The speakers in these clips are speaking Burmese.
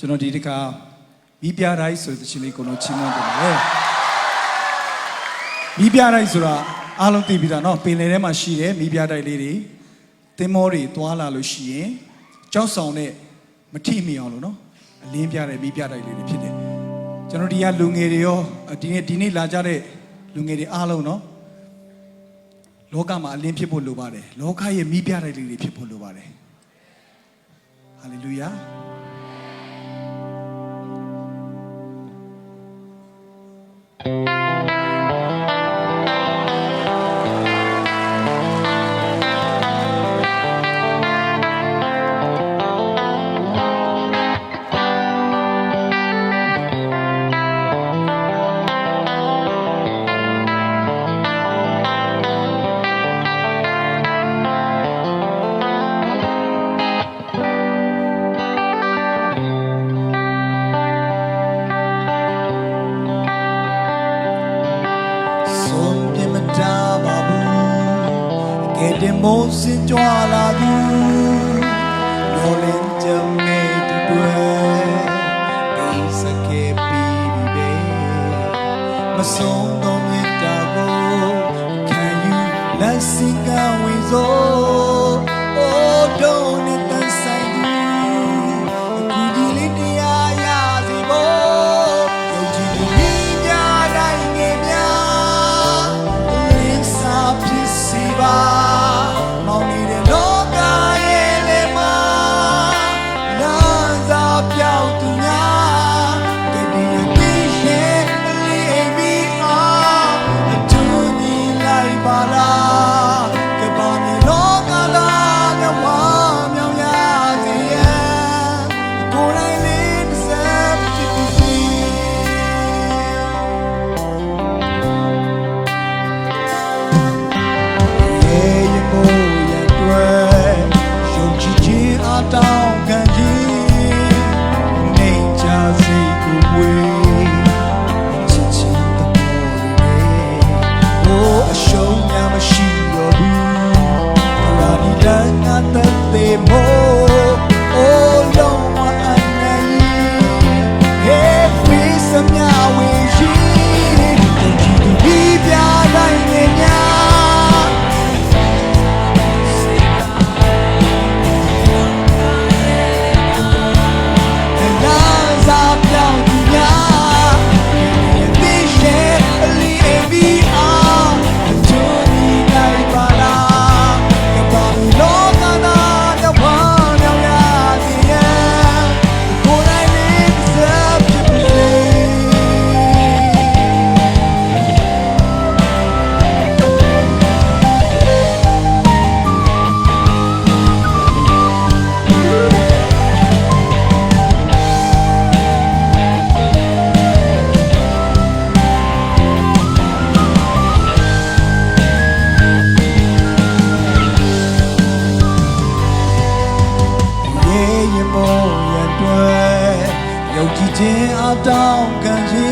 ကျွန်တော်ဒီတခါမိပြတိုင်းဆိုတဲ့ချင်းလေးကိုတော့ချီးမွမ်းတယ်လေမိပြတိုင်းဆိုတာအားလုံးသိပြီးသားเนาะပင်လယ်ထဲမှာရှိတယ်မိပြတိုင်းလေးတွေသင်္ဘောတွေတွာလာလို့ရှိရင်ကြောက်ဆောင်နဲ့မထိမိအောင်လို့เนาะအလင်းပြတဲ့မိပြတိုင်းလေးတွေဖြစ်တယ်ကျွန်တော်ဒီကလူငယ်တွေရောဒီနေ့ဒီနေ့လာကြတဲ့လူငယ်တွေအားလုံးเนาะလောကမှာအလင်းဖြစ်ဖို့လိုပါတယ်လောကရဲ့မိပြတိုင်းလေးတွေဖြစ်ဖို့လိုပါတယ်ဟာလေလုယာ ဆုံး တင်မိုးစင်ကြွလာသူမျောလင်းကြမဲတူတွေကိစ္စကေပီဘီဘေမဆုံးတော့မြတ်တာကိုခံယူလက်စင်ကဝ ခြင်းအတောင်းခံခြင်း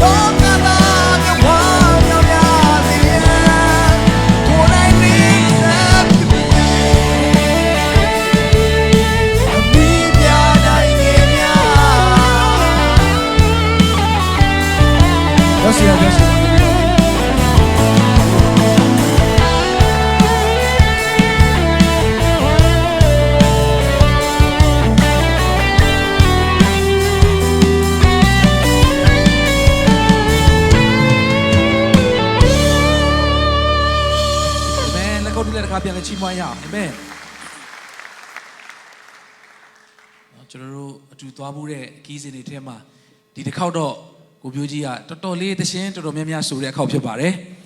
ဘာ တစ်ခါပြန်လဲချီးမွမ်းရအောင်အာမင်ကျွန်တော်တို့အတူသွားမှုတဲ့ခီးစဉ်တွေထဲမှာဒီတစ်ခေါက်တော့ကိုပြိုးကြီးကတော်တော်လေးတခြင်းတော်တော်များများဆိုတဲ့အခေါက်ဖြစ်ပါတယ်။